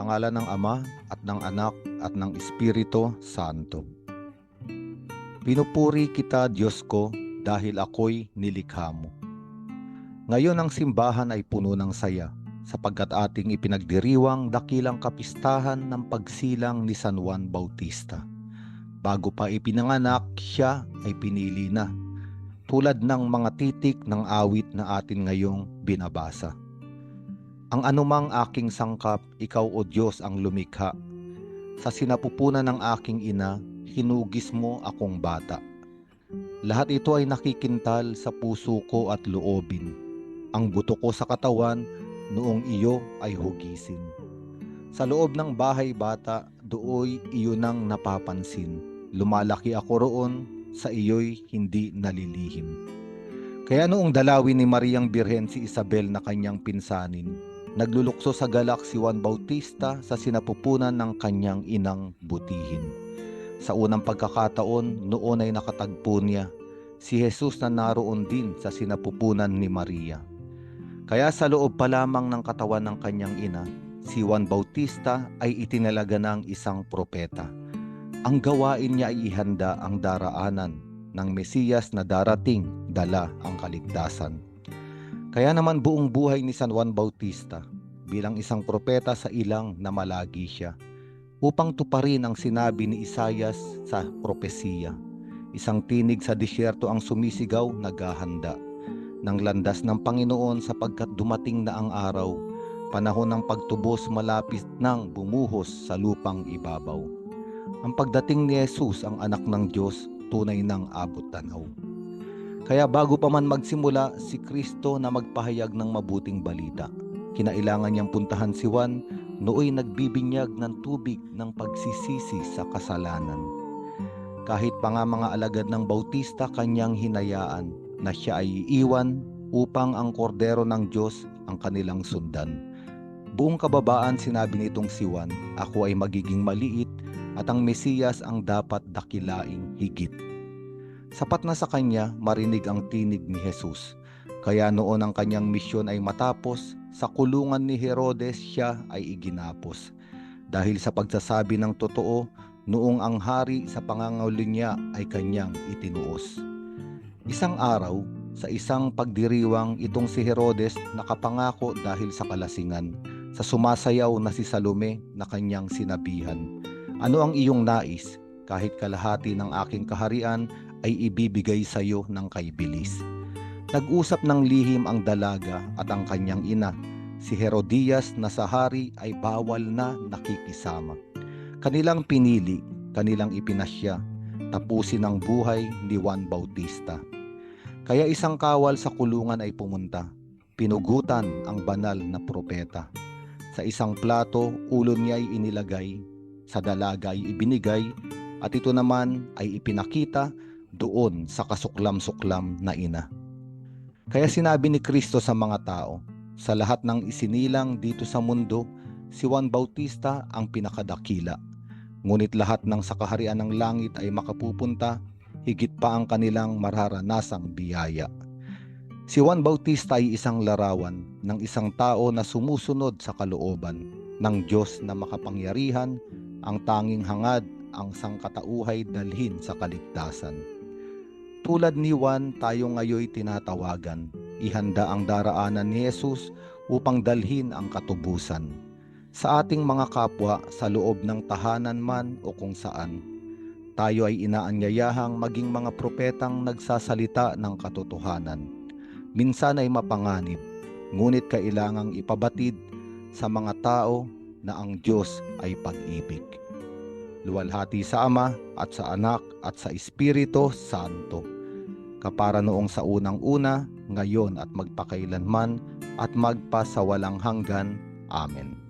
Sa ngala ng Ama at ng Anak at ng Espiritu Santo. Pinupuri kita, Diyos ko, dahil ako'y nilikha mo. Ngayon ang simbahan ay puno ng saya sapagkat ating ipinagdiriwang dakilang kapistahan ng pagsilang ni San Juan Bautista. Bago pa ipinanganak, siya ay pinili na, tulad ng mga titik ng awit na atin ngayong binabasa. Ang anumang aking sangkap, ikaw o Diyos ang lumikha. Sa sinapupunan ng aking ina, hinugis mo akong bata. Lahat ito ay nakikintal sa puso ko at loobin. Ang buto ko sa katawan, noong iyo ay hugisin. Sa loob ng bahay bata, dooy iyo nang napapansin. Lumalaki ako roon, sa iyo'y hindi nalilihim. Kaya noong dalawin ni Mariang Birhen si Isabel na kanyang pinsanin, naglulukso sa galak si Juan Bautista sa sinapupunan ng kanyang inang butihin. Sa unang pagkakataon, noon ay nakatagpo niya si Jesus na naroon din sa sinapupunan ni Maria. Kaya sa loob pa lamang ng katawan ng kanyang ina, si Juan Bautista ay itinalaga ng isang propeta. Ang gawain niya ay ihanda ang daraanan ng Mesiyas na darating dala ang kaligtasan. Kaya naman buong buhay ni San Juan Bautista bilang isang propeta sa ilang na malagi siya upang tuparin ang sinabi ni Isayas sa propesiya. Isang tinig sa disyerto ang sumisigaw, naghahanda ng landas ng Panginoon sapagkat dumating na ang araw, panahon ng pagtubos malapit nang bumuhos sa lupang ibabaw. Ang pagdating ni Jesus, ang anak ng Diyos, tunay ng abot tanaw. Kaya bago pa man magsimula si Kristo na magpahayag ng mabuting balita, kinailangan niyang puntahan si Juan nooy nagbibinyag ng tubig ng pagsisisi sa kasalanan. Kahit pa nga mga alagad ng Bautista kanyang hinayaan na siya ay iiwan upang ang kordero ng Diyos ang kanilang sundan. Buong kababaan sinabi nitong si Juan, ako ay magiging maliit at ang Mesiyas ang dapat dakilaing higit. Sapat na sa kanya marinig ang tinig ni Jesus. Kaya noon ang kanyang misyon ay matapos, sa kulungan ni Herodes siya ay iginapos. Dahil sa pagsasabi ng totoo, noong ang hari sa pangangaulo niya ay kanyang itinuos. Isang araw, sa isang pagdiriwang itong si Herodes nakapangako dahil sa kalasingan, sa sumasayaw na si Salome na kanyang sinabihan. Ano ang iyong nais? Kahit kalahati ng aking kaharian ay ibibigay sa iyo ng kaibilis. Nag-usap ng lihim ang dalaga at ang kanyang ina. Si Herodias na sa hari ay bawal na nakikisama. Kanilang pinili, kanilang ipinasya, tapusin ang buhay ni Juan Bautista. Kaya isang kawal sa kulungan ay pumunta, pinugutan ang banal na propeta. Sa isang plato, ulo niya ay inilagay, sa dalaga ay ibinigay, at ito naman ay ipinakita doon sa kasuklam-suklam na ina. Kaya sinabi ni Kristo sa mga tao, sa lahat ng isinilang dito sa mundo, si Juan Bautista ang pinakadakila. Ngunit lahat ng sa kaharian ng langit ay makapupunta, higit pa ang kanilang mararanasang biyaya. Si Juan Bautista ay isang larawan ng isang tao na sumusunod sa kalooban ng Diyos na makapangyarihan, ang tanging hangad ang sangkatauhay dalhin sa kaligtasan. Tulad ni Juan, tayo ngayoy tinatawagan. Ihanda ang daraanan ni Jesus upang dalhin ang katubusan. Sa ating mga kapwa, sa loob ng tahanan man o kung saan, tayo ay inaanyayahang maging mga propetang nagsasalita ng katotohanan. Minsan ay mapanganib, ngunit kailangang ipabatid sa mga tao na ang Diyos ay pag-ibig. Luwalhati sa Ama at sa Anak at sa Espiritu Santo. Kapara noong sa unang-una, ngayon at magpakailanman at magpa sa walang hanggan. Amen.